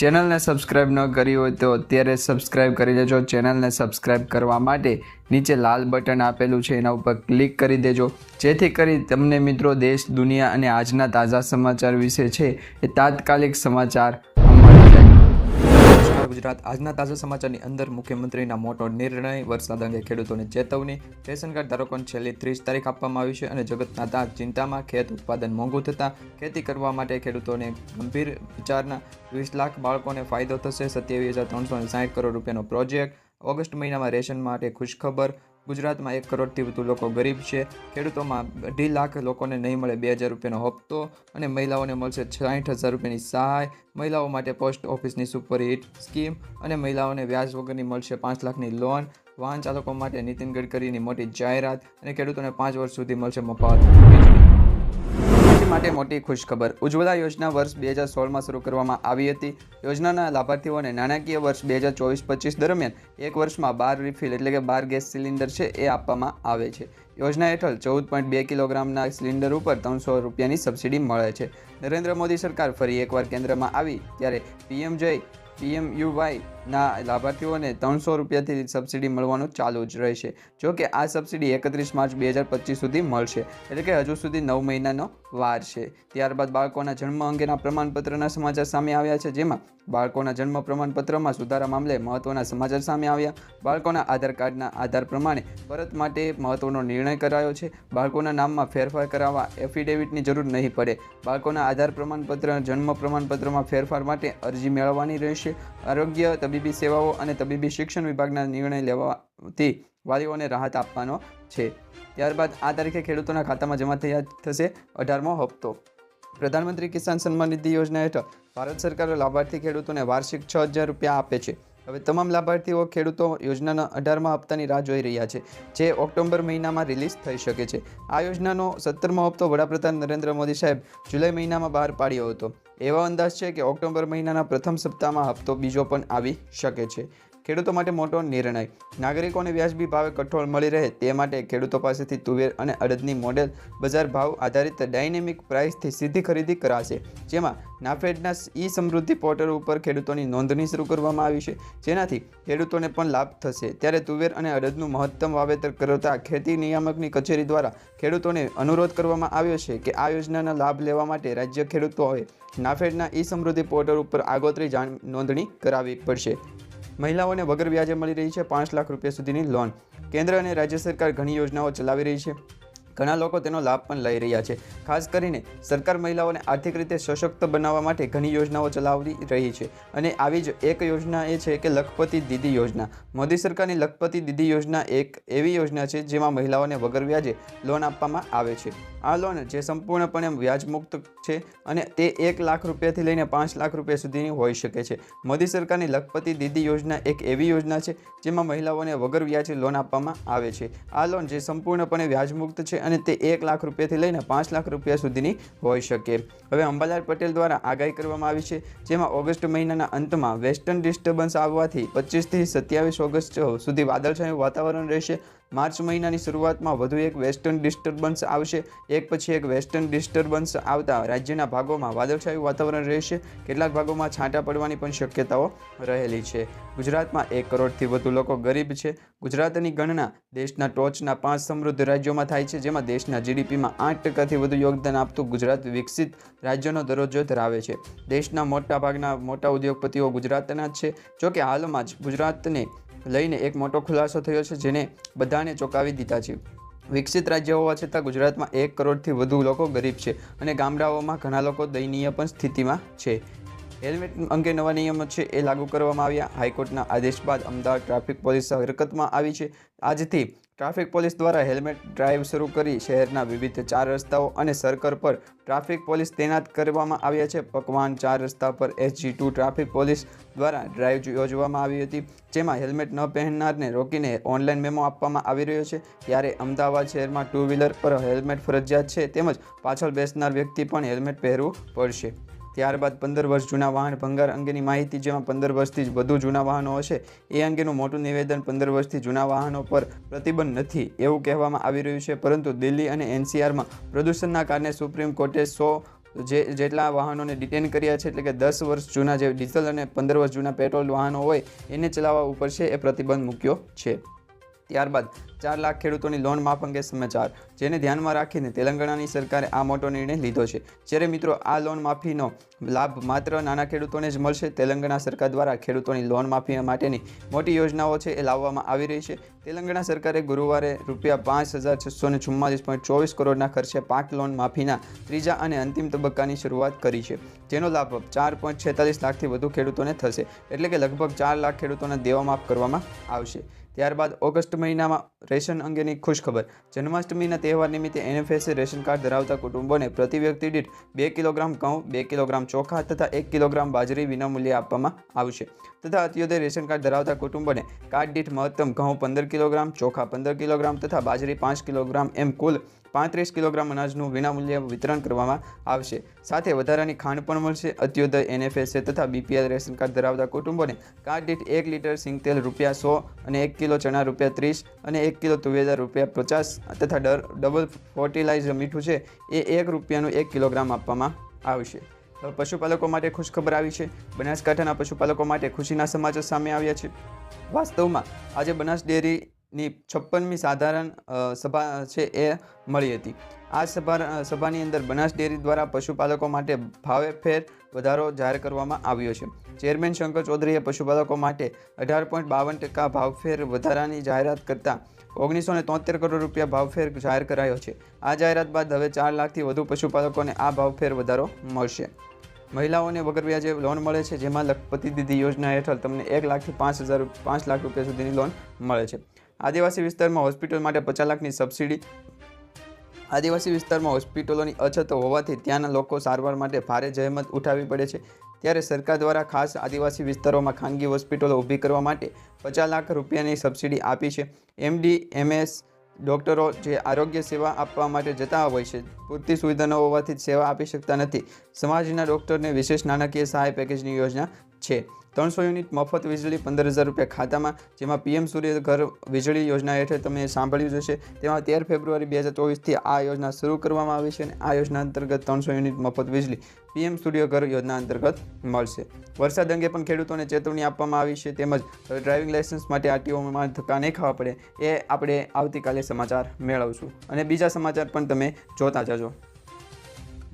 ચેનલને સબસ્ક્રાઇબ ન કરી હોય તો અત્યારે સબસ્ક્રાઇબ કરી લેજો ચેનલને સબસ્ક્રાઇબ કરવા માટે નીચે લાલ બટન આપેલું છે, એના ઉપર ક્લિક કરી દેજો. જેથી કરી તમને મિત્રો દેશ, દુનિયા અને આજના તાજા સમાચાર વિશે છે એ તાત્કાલિક સમાચાર નમસ્કાર ગુજરાત. આજના તાજા સમાચારની અંદર મુખ્યમંત્રીના મોટો નિર્ણય, વરસાદ અંગે ખેડૂતોને ચેતવણી, રેશન કાર્ડ ધારકોને છેલ્લી ત્રીસ તારીખ આપવામાં આવી છે અને જગતના તાત ચિંતામાં ખેત ઉત્પાદન મોંઘું થતાં ખેતી કરવા માટે ખેડૂતોને ગંભીર વિચારના વીસ લાખ બાળકોને ફાયદો થશે. સત્યાવીસ હજાર ત્રણસો સાઠ કરોડ રૂપિયાનો પ્રોજેક્ટ ઓગસ્ટ મહિનામાં રેશન માટે ખુશખબર ગુજરાતમાં એક કરોડથી વધુ લોકો ગરીબ છે. ખેડૂતોમાં અઢી લાખ લોકોને નહીં મળે બે હજાર રૂપિયાનો હપ્તો અને મહિલાઓને મળશે સાઠ હજાર રૂપિયાની સહાય. મહિલાઓ માટે પોસ્ટ ઓફિસની સુપરહિટ સ્કીમ અને મહિલાઓને વ્યાજ વગરની મળશે પાંચ લાખની લોન. વાહન ચાલકો માટે નીતિન ગડકરીની મોટી જાહેરાત અને ખેડૂતોને પાંચ વર્ષ સુધી મળશે મફત. ખેતી માટે મોટી ખુશખબર. ઉજ્જવલા યોજના વર્ષ બે હજાર સોળમાં શરૂ કરવામાં આવી હતી. યોજનાના લાભાર્થીઓને નાણાકીય વર્ષ બે હજાર ચોવીસ પચીસ દરમિયાન એક વર્ષમાં બાર રિફિલ એટલે કે બાર ગેસ સિલિન્ડર છે એ આપવામાં આવે છે. યોજના હેઠળ ચૌદ પોઈન્ટ બે કિલોગ્રામના સિલિન્ડર ઉપર ત્રણસો રૂપિયાની સબસિડી મળે છે. નરેન્દ્ર મોદી સરકાર ફરી એકવાર કેન્દ્રમાં આવી ત્યારે પીએમ જય પીએમયુવાયના લાભાર્થીઓને ત્રણસો રૂપિયાથી સબસિડી મળવાનું ચાલુ જ રહેશે. જો કે આ સબસિડી એકત્રીસ માર્ચ બે હજાર પચીસ સુધી મળશે. એટલે કે હજુ સુધી નવ મહિનાનો વાર છે. ત્યારબાદ બાળકોના જન્મ અંગેના પ્રમાણપત્રના સમાચાર સામે આવ્યા છે, જેમાં બાળકોના જન્મ પ્રમાણપત્રમાં સુધારા મામલે મહત્વના સમાચાર સામે આવ્યા. બાળકોના આધાર કાર્ડના આધાર પ્રમાણે પરત માટે મહત્વનો નિર્ણય કરાયો છે. બાળકોના નામમાં ફેરફાર કરાવવા એફિડેવિટની જરૂર નહીં પડે. બાળકોના આધાર પ્રમાણપત્ર, જન્મ પ્રમાણપત્રમાં ફેરફાર માટે અરજી મેળવવાની રહેશે. આરોગ્ય તબીબી સેવાઓ અને તબીબી શિક્ષણ વિભાગના નિર્ણય લેવાથી વાલીઓને રાહત આપવાનો છે. ત્યારબાદ આ તારીખે ખેડૂતોના ખાતામાં જમા થયા થશે અઢારમો હપ્તો. પ્રધાનમંત્રી કિસાન સન્માન નિધિ યોજના હેઠળ ભારત સરકાર લાભાર્થી ખેડૂતોને વાર્ષિક છ હજાર રૂપિયા આપે છે. હવે તમામ લાભાર્થીઓ ખેડૂતો યોજનાના અઢારમા હપ્તાની રાહ જોઈ રહ્યા છે, જે ઓક્ટોબર મહિનામાં રિલીઝ થઈ શકે છે. આ યોજનાનો સત્તરમો હપ્તો વડાપ્રધાન નરેન્દ્ર મોદી સાહેબ જુલાઈ મહિનામાં બહાર પાડ્યો હતો. એવો અંદાજ છે કે ઓક્ટોબર મહિનાના પ્રથમ સપ્તાહમાં હપ્તો બીજો પણ આવી શકે છે. ખેડૂતો માટે મોટો નિર્ણય. નાગરિકોને વ્યાજબી ભાવે કઠોળ મળી રહે તે માટે ખેડૂતો પાસેથી તુવેર અને અડદની મોડેલ બજાર ભાવ આધારિત ડાયનેમિક પ્રાઇસથી સીધી ખરીદી કરાશે, જેમાં નાફેડના ઈ સમૃદ્ધિ પોર્ટલ ઉપર ખેડૂતોની નોંધણી શરૂ કરવામાં આવી છે. જેનાથી ખેડૂતોને પણ લાભ થશે. ત્યારે તુવેર અને અડદનું મહત્તમ વાવેતર કરતા ખેતી નિયામકની કચેરી દ્વારા ખેડૂતોને અનુરોધ કરવામાં આવ્યો છે કે આ યોજનાના લાભ લેવા માટે રાજ્ય ખેડૂતોએ નાફેડના ઈ સમૃદ્ધિ પોર્ટલ ઉપર આગોતરી જાણ નોંધણી કરાવવી પડશે. મહિલાઓને વગર વ્યાજે મળી રહી છે પાંચ લાખ રૂપિયા સુધીની લોન. કેન્દ્ર અને રાજ્ય સરકાર ઘણી યોજનાઓ ચલાવી રહી છે. ઘણા લોકો તેનો લાભ પણ લઈ રહ્યા છે. ખાસ કરીને સરકાર મહિલાઓને આર્થિક રીતે સશક્ત બનાવવા માટે ઘણી યોજનાઓ ચલાવી રહી છે. અને આવી જ એક યોજના એ છે કે લખપતિ દીદી યોજના. મોદી સરકારની લખપતિ દીદી યોજના એક એવી યોજના છે જેમાં મહિલાઓને વગર વ્યાજે લોન આપવામાં આવે છે. આ લોન જે સંપૂર્ણપણે વ્યાજમુક્ત છે અને તે એક લાખ રૂપિયાથી લઈને પાંચ લાખ રૂપિયા સુધીની હોઈ શકે છે. મોદી સરકારની લખપતિ દીદી યોજના એક એવી યોજના છે જેમાં મહિલાઓને વગર વ્યાજે લોન આપવામાં આવે છે. આ લોન જે સંપૂર્ણપણે વ્યાજમુક્ત છે અને તે એક લાખ રૂપિયાથી લઈને પાંચ લાખ રૂપિયા સુધીની હોઈ શકે. હવે અંબાલાલ પટેલ દ્વારા આગાહી કરવામાં આવી છે, જેમાં ઓગસ્ટ મહિનાના અંતમાં વેસ્ટર્ન ડિસ્ટર્બન્સ આવવાથી પચીસથી સત્યાવીસ ઓગસ્ટ સુધી વાદળછાયું વાતાવરણ રહેશે. માર્ચ મહિનાની શરૂઆતમાં વધુ એક વેસ્ટર્ન ડિસ્ટર્બન્સ આવશે. એક પછી એક વેસ્ટર્ન ડિસ્ટર્બન્સ આવતા રાજ્યના ભાગોમાં વાદળછાયું વાતાવરણ રહેશે. કેટલાક ભાગોમાં છાંટા પડવાની પણ શક્યતાઓ રહેલી છે. ગુજરાતમાં એક કરોડથી વધુ લોકો ગરીબ છે. ગુજરાતની ગણના દેશના ટોચના પાંચ સમૃદ્ધ રાજ્યોમાં થાય છે, જેમાં દેશના જીડીપીમાં આઠ ટકાથી વધુ યોગદાન આપતું ગુજરાત વિકસિત રાજ્યનો દરજ્જો ધરાવે છે. દેશના મોટા ભાગના મોટા ઉદ્યોગપતિઓ ગુજરાતના જ છે. જોકે હાલમાં જ ગુજરાતને લઈને એક મોટો ખુલાસો થયો છે, જેને બધાને ચોંકાવી દીધા છે. વિકસિત રાજ્ય હોવા છતાં ગુજરાતમાં એક કરોડથી વધુ લોકો ગરીબ છે અને ગામડાઓમાં ઘણા લોકો દયનીય પણ સ્થિતિમાં છે. હેલ્મેટ અંગે નવા નિયમો છે એ લાગુ કરવામાં આવ્યા. હાઈકોર્ટના આદેશ બાદ અમદાવાદ ટ્રાફિક પોલીસ હરકતમાં આવી છે. આજથી ટ્રાફિક પોલીસ દ્વારા હેલ્મેટ ડ્રાઈવ શરૂ કરી શહેરના વિવિધ ચાર રસ્તાઓ અને સર્કલ પર ટ્રાફિક પોલીસ તૈનાત કરવામાં આવ્યા છે. પકવાન ચાર રસ્તા પર એસજી ટુ ટ્રાફિક પોલીસ દ્વારા ડ્રાઈવ યોજવામાં આવી હતી, જેમાં હેલ્મેટ ન પહેરનારને રોકીને ઓનલાઈન મેમો આપવામાં આવી રહ્યો છે. ત્યારે અમદાવાદ શહેરમાં ટુ વ્હીલર પર હેલ્મેટ ફરજિયાત છે, તેમજ પાછળ બેસનાર વ્યક્તિ પણ હેલ્મેટ પહેરવું પડશે. ત્યારબાદ પંદર વર્ષ જૂના વાહન ભંગાર અંગેની માહિતી જેમાં પંદર વર્ષથી જ વધુ જૂના વાહનો હશે. એ અંગેનું મોટું નિવેદન પંદર વર્ષથી જૂના વાહનો પર પ્રતિબંધ નથી એવું કહેવામાં આવી રહ્યું છે. પરંતુ દિલ્હી અને એનસીઆરમાં પ્રદૂષણના કારણે સુપ્રીમ કોર્ટે સો જે, જેટલા વાહનોને ડિટેન કર્યા છે, એટલે કે દસ વર્ષ જૂના જે ડીઝલ અને પંદર વર્ષ જૂના પેટ્રોલ વાહનો હોય, એને ચલાવવા ઉપર છે એ પ્રતિબંધ મૂક્યો છે. ત્યારબાદ ચાર લાખ ખેડૂતોની લોન માફ અંગે સમાચાર, જેને ધ્યાનમાં રાખીને તેલંગાણાની સરકારે આ મોટો નિર્ણય લીધો છે. જ્યારે મિત્રો, આ લોન માફીનો લાભ માત્ર નાના ખેડૂતોને જ મળશે, તેલંગાણા સરકાર દ્વારા ખેડૂતોની લોન માફી માટેની મોટી યોજનાઓ છે એ લાવવામાં આવી રહી છે. તેલંગાણા સરકારે ગુરુવારે રૂપિયા પાંચ હજાર છસો ને ચુમ્માલીસ પોઈન્ટ ચોવીસ કરોડના ખર્ચે પાક લોન માફીના ત્રીજા અને અંતિમ તબક્કાની શરૂઆત કરી છે. જેનો લાભ ચાર પોઈન્ટ છેતાલીસ લાખથી વધુ ખેડૂતોને થશે, એટલે કે લગભગ ચાર લાખ ખેડૂતોના દેવા માફ કરવામાં આવશે. ત્યારબાદ ઓગસ્ટ મહિનામાં રેશન અંગેની ખુશખબર. જન્માષ્ટમીના તહેવાર નિમિત્તે એનએફએસએ રેશન કાર્ડ ધરાવતા કુટુંબોને પ્રતિ વ્યક્તિ દીઠ બે કિલોગ્રામ ઘઉં, બે કિલોગ્રામ ચોખા તથા એક કિલોગ્રામ બાજરી વિનામૂલ્યે આપવામાં આવશે. તથા અત્યોદય રેશન કાર્ડ ધરાવતા કુટુંબોને કાર્ડ દીઠ મહત્તમ ઘઉં પંદર કિલોગ્રામ, ચોખા પંદર કિલોગ્રામ તથા બાજરી પાંચ કિલોગ્રામ એમ કુલ પાંત્રીસ કિલોગ્રામ અનાજનું વિનામૂલ્યે વિતરણ કરવામાં આવશે. સાથે વધારાની ખાંડ પણ મળશે. અત્યોદય એનએફએસએ તથા બીપીએલ રેશન કાર્ડ ધરાવતા કુટુંબોને કાર્ડ દીઠ એક લીટર સિંગતેલ રૂપિયા સો અને એક કિલો ચણા રૂપિયા ત્રીસ અને એક કિલો તુવેદાર રૂપિયા પચાસ તથા ડર, ડબલ ફર્ટિલાઇઝર મીઠું છે એ એક રૂપિયાનું એક કિલોગ્રામ આપવામાં આવશે. પશુપાલકો માટે ખુશખબર આવી છે. બનાસકાંઠાના પશુપાલકો માટે ખુશીના સમાચાર સામે આવ્યા છે. વાસ્તવમાં આજે બનાસ ડેરીની છપ્પનમી સાધારણ સભા છે એ મળી હતી. આ સભા સભાની અંદર બનાસ ડેરી દ્વારા પશુપાલકો માટે ભાવે ફેર વધારો જાહેર કરવામાં આવ્યો છે. ચેરમેન શંકર ચૌધરીએ પશુપાલકો માટે અઢાર પોઈન્ટ બાવન ટકા ભાવફેર વધારાની જાહેરાત કરતાં ઓગણીસો ને તોતેર કરોડ રૂપિયા ભાવફેર જાહેર કરાયો છે. આ જાહેરાત બાદ હવે ચાર લાખથી વધુ પશુપાલકોને આ ભાવફેર વધારો મળશે. મહિલાઓને વગર વ્યાજે લોન મળે છે, જેમાં લખપતિ દીદી યોજના હેઠળ તમને એક લાખથી પાંચ હજાર, પાંચ લાખ રૂપિયા સુધીની લોન મળે છે. આદિવાસી વિસ્તારમાં હોસ્પિટલ માટે પચાસ લાખની સબસિડી. આદિવાસી વિસ્તારમાં હોસ્પિટલોની અછત હોવાથી ત્યાંના લોકો સારવાર માટે ભારે જહેમત ઉઠાવવી પડે છે. ત્યારે સરકાર દ્વારા ખાસ આદિવાસી વિસ્તારોમાં ખાનગી હોસ્પિટલો ઊભી કરવા માટે પચાસ લાખ રૂપિયાની સબસિડી આપી છે. એમડી, એમએસ, ડૉક્ટરો જે આરોગ્ય સેવા આપવા માટે જતા હોય છે, પૂરતી સુવિધા ન હોવાથી સેવા આપી શકતા નથી. સમાજના ડૉક્ટરને વિશેષ નાણાકીય સહાય પેકેજની યોજના છે. ત્રણસો યુનિટ મફત વીજળી પંદર હજાર રૂપિયા ખાતામાં, જેમાં પીએમ સૂર્ય ઘર વીજળી યોજના હેઠળ તમે સાંભળ્યું જશે તેમાં તેર ફેબ્રુઆરી બે હજાર ચોવીસથી આ યોજના શરૂ કરવામાં આવી છે અને આ યોજના અંતર્ગત ત્રણસો યુનિટ મફત વીજળી પીએમ સૂર્ય ઘર યોજના અંતર્ગત મળશે. વરસાદ અંગે પણ ખેડૂતોને ચેતવણી આપવામાં આવી છે તેમજ ડ્રાઇવિંગ લાઇસન્સ માટે આરટીઓમાં ધક્કા નહીં ખાવા પડે એ આપણે આવતીકાલે સમાચાર મેળવશું. અને બીજા સમાચાર પણ તમે જોતા જજો.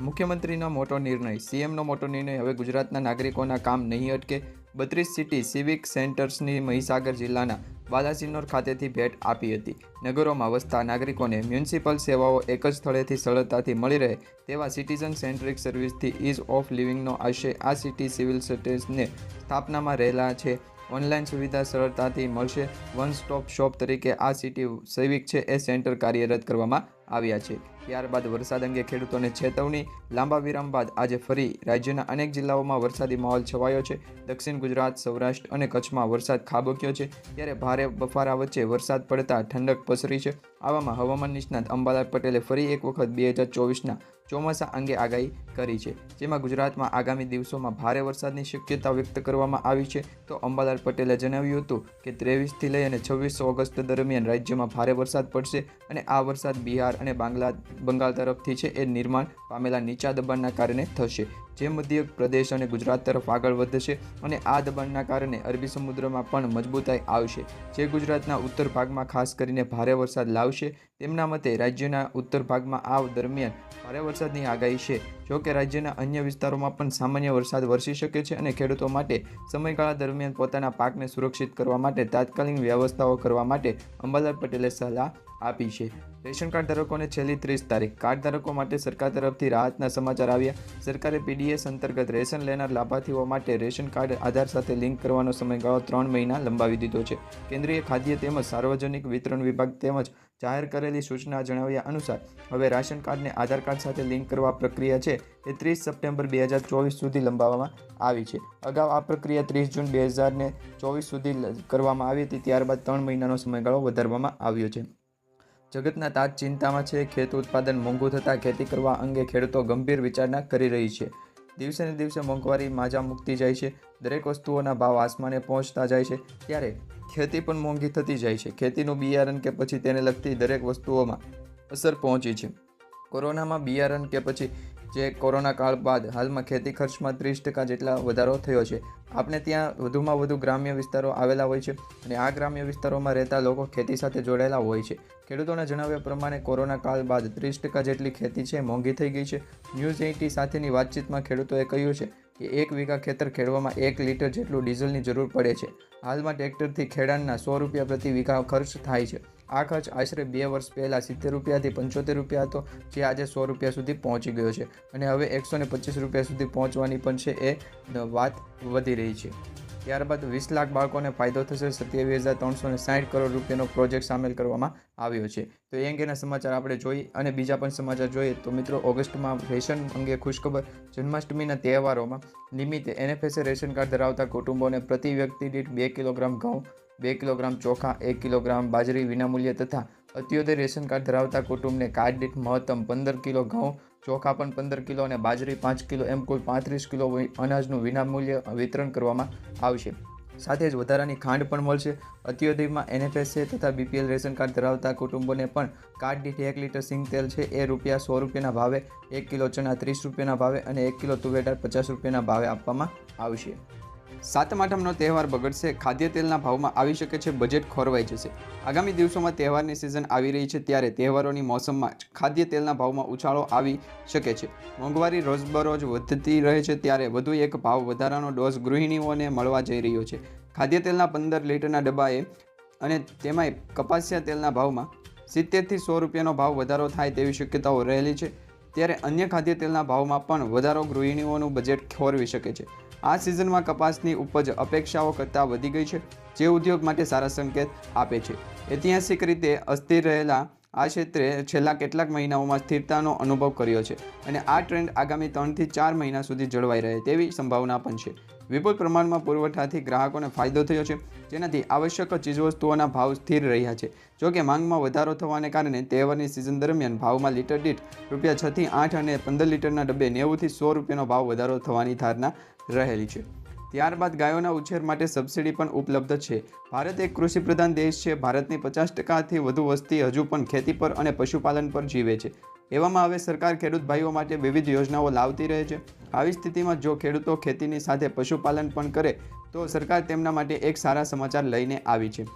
મુખ્યમંત્રીનો મોટો નિર્ણય. સીએમનો મોટો નિર્ણય, હવે ગુજરાતના નાગરિકોના કામ નહીં અટકે, બત્રીસ સિટી સિવિક સેન્ટર્સની મહીસાગર જિલ્લાના બાલાસિનોર ખાતેથી ભેટ આપી હતી. નગરોમાં વસતા નાગરિકોને મ્યુનિસિપલ સેવાઓ એક જ સ્થળેથી સરળતાથી મળી રહે, તેવા સિટીઝન સેન્ટ્રિક સર્વિસથી ઇઝ ઓફ લિવિંગનો આશય આ સિટી સિવિલ સર્વિસને સ્થાપનામાં રહેલા છે. ઓનલાઈન સુવિધા સરળતાથી મળશે. વન સ્ટોપ શોપ તરીકે આ સિટી સૈવિક છે એ સેન્ટર કાર્યરત કરવામાં આવ્યા છે. ત્યારબાદ વરસાદ અંગે ખેડૂતોને ચેતવણી, લાંબા વિરામ બાદ આજે ફરી રાજ્યના અનેક જિલ્લાઓમાં વરસાદી માહોલ છવાયો છે. દક્ષિણ ગુજરાત, સૌરાષ્ટ્ર અને કચ્છમાં વરસાદ ખાબક્યો છે. ત્યારે ભારે બફારા વચ્ચે વરસાદ પડતા ઠંડક પસરી છે. આવામાં હવામાન નિષ્ણાત અંબાલાલ પટેલે ફરી એક વખત બે હજાર ચોવીસના ચોમાસા અંગે આગાહી કરી છે. જેમાં ગુજરાતમાં આગામી દિવસોમાં ભારે વરસાદની શક્યતા વ્યક્ત કરવામાં આવી છે. તો અંબાલાલ પટેલે જણાવ્યું હતું કે ત્રેવીસથી લઈ અને છવ્વીસ ઓગસ્ટ દરમિયાન રાજ્યમાં ભારે વરસાદ પડશે અને આ વરસાદ બિહાર અને બાંગ્લા, બંગાળ તરફથી છે એ નિર્માણ પામેલા નીચા દબાણના કારણે થશે. જે મધ્ય પ્રદેશ અને ગુજરાત તરફ આગળ વધશે અને આ દબાણના કારણે અરબી સમુદ્રમાં પણ મજબૂતાઈ આવશે. જે ગુજરાતના ઉત્તર ભાગમાં ખાસ કરીને ભારે વરસાદ લાવશે. તેમના મતે રાજ્યના ઉત્તર ભાગમાં આ દરમિયાન ભારે વરસાદની આગાહી છે. જો કે રાજ્યના અન્ય વિસ્તારોમાં પણ સામાન્ય વરસાદ વરસી શકે છે અને ખેડૂતો માટે સમયગાળા દરમિયાન પોતાના પાકને સુરક્ષિત કરવા માટે તાત્કાલિક વ્યવસ્થાઓ કરવા માટે અંબાલાલ પટેલે સલાહ આપી છે. રેશન કાર્ડ ધારકોને છેલ્લી ત્રીસ તારીખ. કાર્ડ ધારકો માટે સરકાર તરફથી રાહતના સમાચાર આવ્યા. સરકારે પીડીએસ અંતર્ગત રેશન લેનાર લાભાર્થીઓ માટે રેશન કાર્ડ આધાર સાથે લિંક કરવાનો સમયગાળો ત્રણ મહિના લંબાવી દીધો છે. કેન્દ્રીય ખાદ્ય તેમજ સાર્વજનિક વિતરણ વિભાગ તેમજ જાહેર કરેલી સૂચના જણાવ્યા અનુસાર, હવે રાશન કાર્ડને આધાર કાર્ડ સાથે લિંક કરવા પ્રક્રિયા છે. એ ત્રીસ સપ્ટેમ્બર બે હજાર ચોવીસ સુધી લંબાવવામાં આવી છે. અગાઉ આ પ્રક્રિયા ત્રીસ જૂન બે હજારને ચોવીસ સુધી કરવામાં આવી હતી, ત્યારબાદ ત્રણ મહિનાનો સમયગાળો વધારવામાં આવ્યો છે. જગતના તાજ ચિંતામાં છે, ખેત ઉત્પાદન મોંઘું થતાં ખેતી કરવા અંગે ખેડૂતો ગંભીર વિચારણા કરી રહી છે. દિવસે ને દિવસે મોંઘવારી માજા મૂકતી જાય છે, દરેક વસ્તુઓના ભાવ આસમાને પહોંચતા જાય છે, ત્યારે ખેતી પણ મોંઘી થતી જાય છે. ખેતીનું બિયારણ કે પછી તેને લગતી દરેક વસ્તુઓમાં અસર પહોંચી છે. કોરોનામાં બિયારણ કે પછી જે કોરોના કાળ બાદ હાલમાં ખેતી ખર્ચમાં ત્રીસ ટકા જેટલા વધારો થયો છે. આપણે ત્યાં વધુમાં વધુ ગ્રામ્ય વિસ્તારો આવેલા હોય છે અને આ ગ્રામ્ય વિસ્તારોમાં રહેતા લોકો ખેતી સાથે જોડાયેલા હોય છે. ખેડૂતોના જણાવ્યા પ્રમાણે કોરોના કાળ બાદ ત્રીસ ટકા જેટલી ખેતી છે મોંઘી થઈ ગઈ છે. ન્યૂઝ એઇટી સાથેની વાતચીતમાં ખેડૂતોએ કહ્યું છે કે એક વીઘા ખેતર ખેડવામાં એક લીટર જેટલું ડીઝલની જરૂર પડે છે. હાલમાં ટ્રેક્ટરથી ખેડાણના સો રૂપિયા પ્રતિ વીઘા ખર્ચ થાય છે. આ ખર્ચ આશરે બે વર્ષ પહેલાં સિત્તેર રૂપિયાથી પંચોતેર રૂપિયા હતો, જે આજે સો રૂપિયા સુધી પહોંચી ગયો છે. અને હવે એકસો ને પચીસ રૂપિયા સુધી પહોંચવાની પણ છે એ વાત વધી રહી છે. ત્યારબાદ વીસ લાખ બાળકોને ફાયદો થશે સત્યાવીસ હજાર ત્રણસો ને સાઠ કરોડ રૂપિયાનો પ્રોજેક્ટ સામેલ કરવામાં આવ્યો છે. તો એ અંગેના સમાચાર આપણે જોઈ અને બીજા પણ સમાચાર જોઈએ તો મિત્રો ઓગસ્ટમાં રેશન અંગે ખુશખબર, જન્માષ્ટમીના તહેવારોમાં નિમિત્તે એનએફએસએ રેશન કાર્ડ ધરાવતા કુટુંબોને પ્રતિ વ્યક્તિ દીઠ બે કિલોગ્રામ ઘઉં બે કિલોગ્રામ ચોખા, એક કિલોગ્રામ બાજરી વિનામૂલ્યે તથા અત્યોદય રેશન કાર્ડ ધરાવતા કુટુંબને કાર્ડ દીઠ મહત્તમ પંદર કિલો ઘઉં, ચોખા પણ પંદર કિલો અને બાજરી પાંચ કિલો એમ કુલ પાંત્રીસ કિલો અનાજનું વિનામૂલ્ય વિતરણ કરવામાં આવશે. સાથે જ વધારાની ખાંડ પણ મળશે. અત્યોદયમાં એનએફએસએ તથા બીપીએલ રેશન કાર્ડ ધરાવતા કુટુંબોને પણ કાર્ડ દીઠ એક લીટર સિંગ તેલ છે. એ રૂપિયા સો રૂપિયાના ભાવે, એક કિલો ચણા ત્રીસ રૂપિયાના ભાવે અને એક કિલો તુવેર પચાસ રૂપિયાના ભાવે આપવામાં આવશે. સાતમ આઠમનો તહેવાર બગડશે. ખાદ્ય તેલના ભાવમાં આવી શકે છે, બજેટ ખોરવાઈ જશે. આગામી દિવસોમાં તહેવારની સિઝન આવી રહી છે, ત્યારે તહેવારોની મોસમમાં ખાદ્ય તેલના ભાવમાં ઉછાળો આવી શકે છે. મોંઘવારી રોજબરોજ વધતી રહે છે, ત્યારે વધુ એક ભાવ વધારાનો ડોઝ ગૃહિણીઓને મળવા જઈ રહ્યો છે. ખાદ્ય તેલના પંદર લીટરના ડબ્બાએ અને તેમાંય કપાસિયા તેલના ભાવમાં સિત્તેરથી સો રૂપિયાનો ભાવ વધારો થાય તેવી શક્યતાઓ રહેલી છે, ત્યારે અન્ય ખાદ્ય તેલના ભાવમાં પણ વધારો ગૃહિણીઓનું બજેટ ખોરવી શકે છે. આ સિઝનમાં કપાસની ઉપજ અપેક્ષાઓ કરતાં વધી ગઈ છે, જે ઉદ્યોગ માટે સારા સંકેત આપે છે. ઐતિહાસિક રીતે અસ્થિર રહેલા આ ક્ષેત્રે છેલ્લા કેટલાક મહિનાઓમાં સ્થિરતાનો અનુભવ કર્યો છે અને આ ટ્રેન્ડ આગામી ત્રણથી ચાર મહિના સુધી જળવાઈ રહે તેવી સંભાવના પણ છે. વિપુલ પ્રમાણમાં પુરવઠાથી ગ્રાહકોને ફાયદો થયો છે. જેનાથી આવશ્યક ચીજવસ્તુઓના ભાવ સ્થિર રહ્યા છે. જોકે માંગમાં વધારો થવાને કારણે તહેવારની સિઝન દરમિયાન ભાવમાં લીટર દીઠ રૂપિયા છથી આઠ અને પંદર લીટરના ડબ્બે નેવુંથી સો રૂપિયાનો ભાવ વધારો થવાની ધારણા રહેલી છે. ત્યારબાદ ગાયોના ઉછેર માટે સબસિડી પણ ઉપલબ્ધ છે. ભારત એક કૃષિ પ્રધાન દેશ છે. ભારતની પચાસ ટકાથી વધુ વસ્તી હજુ પણ ખેતી પર અને પશુપાલન પર જીવે છે. એવામાં હવે સરકાર ખેડૂત ભાઈઓ માટે વિવિધ યોજનાઓ લાવતી રહે છે. આવી સ્થિતિમાં જો ખેડૂતો ખેતીની સાથે પશુપાલન પણ કરે તો સરકાર તેમના માટે એક સારા સમાચાર લઈને આવી છે.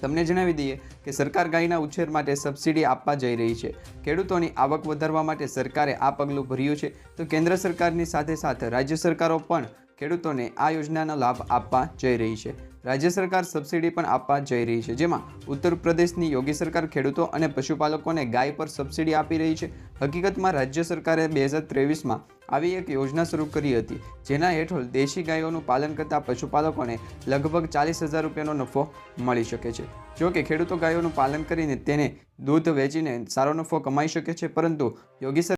તમને જણાવી દઈએ કે સરકાર ગાયના ઉછેર માટે સબસિડી આપવા જઈ રહી છે. ખેડૂતોની આવક વધારવા માટે સરકારે આ પગલું ભર્યું છે. તો કેન્દ્ર સરકારની સાથે સાથે રાજ્ય સરકારો પણ ખેડૂતોને આ યોજનાનો લાભ આપવા જઈ રહી છે. રાજ્ય સરકાર સબસિડી પણ આપવા જઈ રહી છે. જેમાં ઉત્તર પ્રદેશની યોગી સરકાર ખેડૂતો અને પશુપાલકોને ગાય પર સબસિડી આપી રહી છે. હકીકતમાં રાજ્ય સરકારે બે હજાર ત્રેવીસમાં આવી એક યોજના શરૂ કરી હતી, જેના હેઠળ દેશી ગાયોનું પાલન કરતા પશુપાલકોને લગભગ ચાલીસ હજાર રૂપિયાનો નફો મળી શકે છે. જો કે ખેડૂતો ગાયોનું પાલન કરીને તેને દૂધ વેચીને સારો નફો કમાઈ શકે છે, પરંતુ યોગી